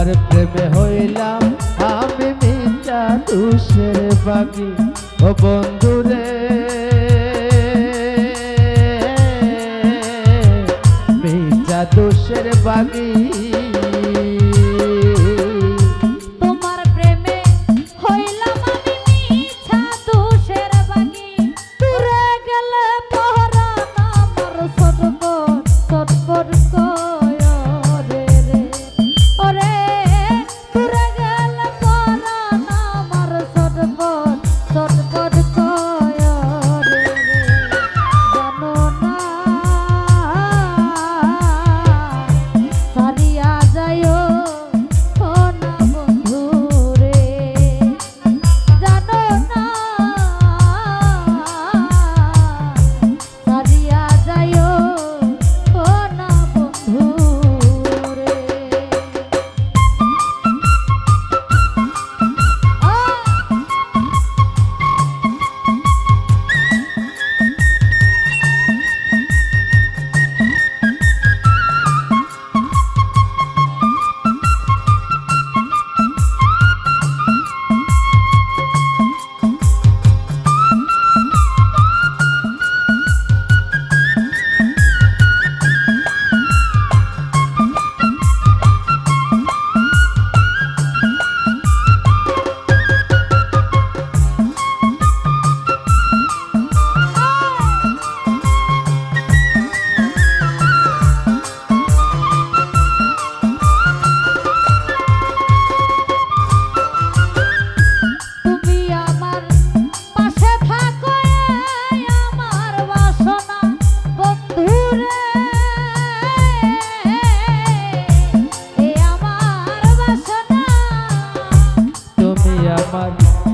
তোমার প্রেমে হইলাম আমি মিথ্যা দুষের বাকি ও বন্ধুরে মিথ্যা দুষের বাকি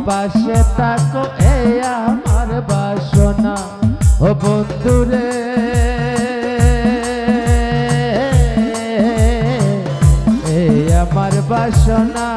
পাশে তাকো এ আমার বাসনা। ও বন্ধুরে এ আমার বাসনা।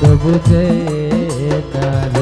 তবু তার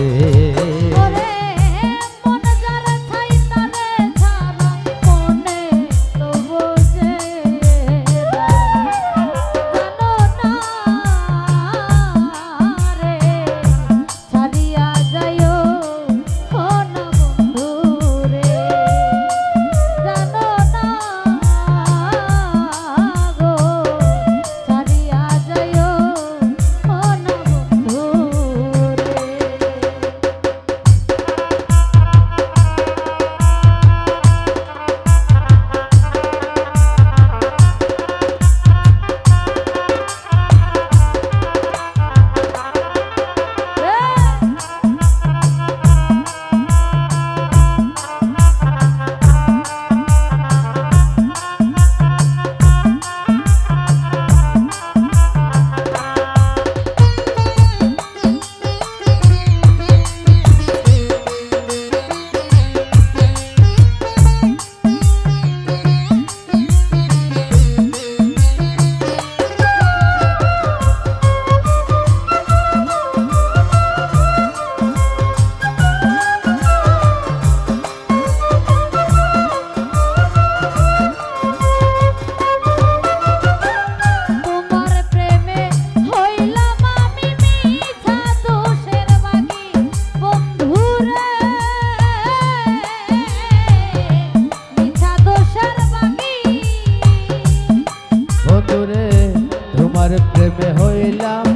প্রেমে হইলাম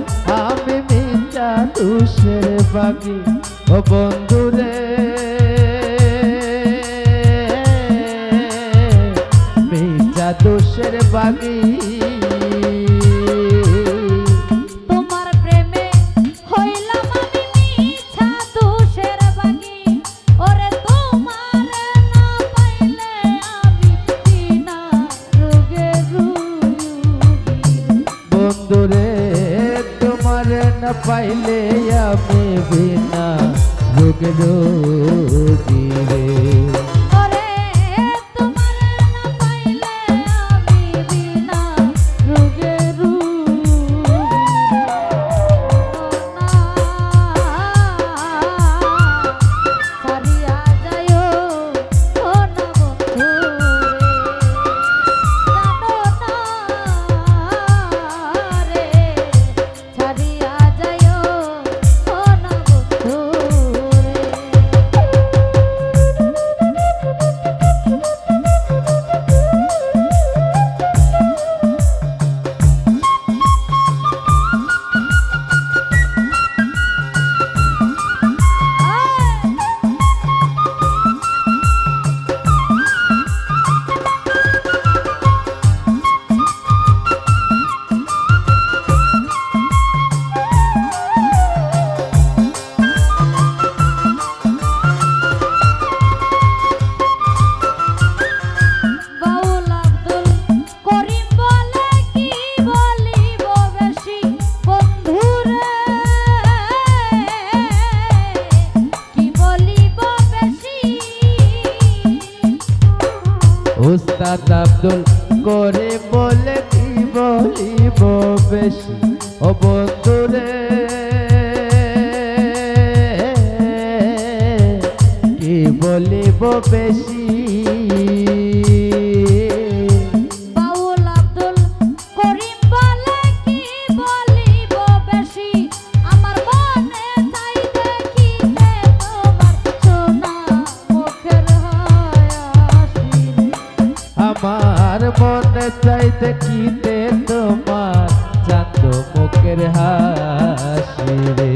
আমি মিথ্যা দুষের বাকি ও বন্ধুরে মিথ্যা দোষের বাগি। বন্ধুরে তোমার না পাইলে আমি বিনা রোগ রোগী রে। উস্তাদ আব্দুল করে বলে কি বলিব বেশি। ও বন্ধুরে কি বলিব বেশি? মনে চাই দেখিতে তোমার চাঁদ মুখের হাসি রে।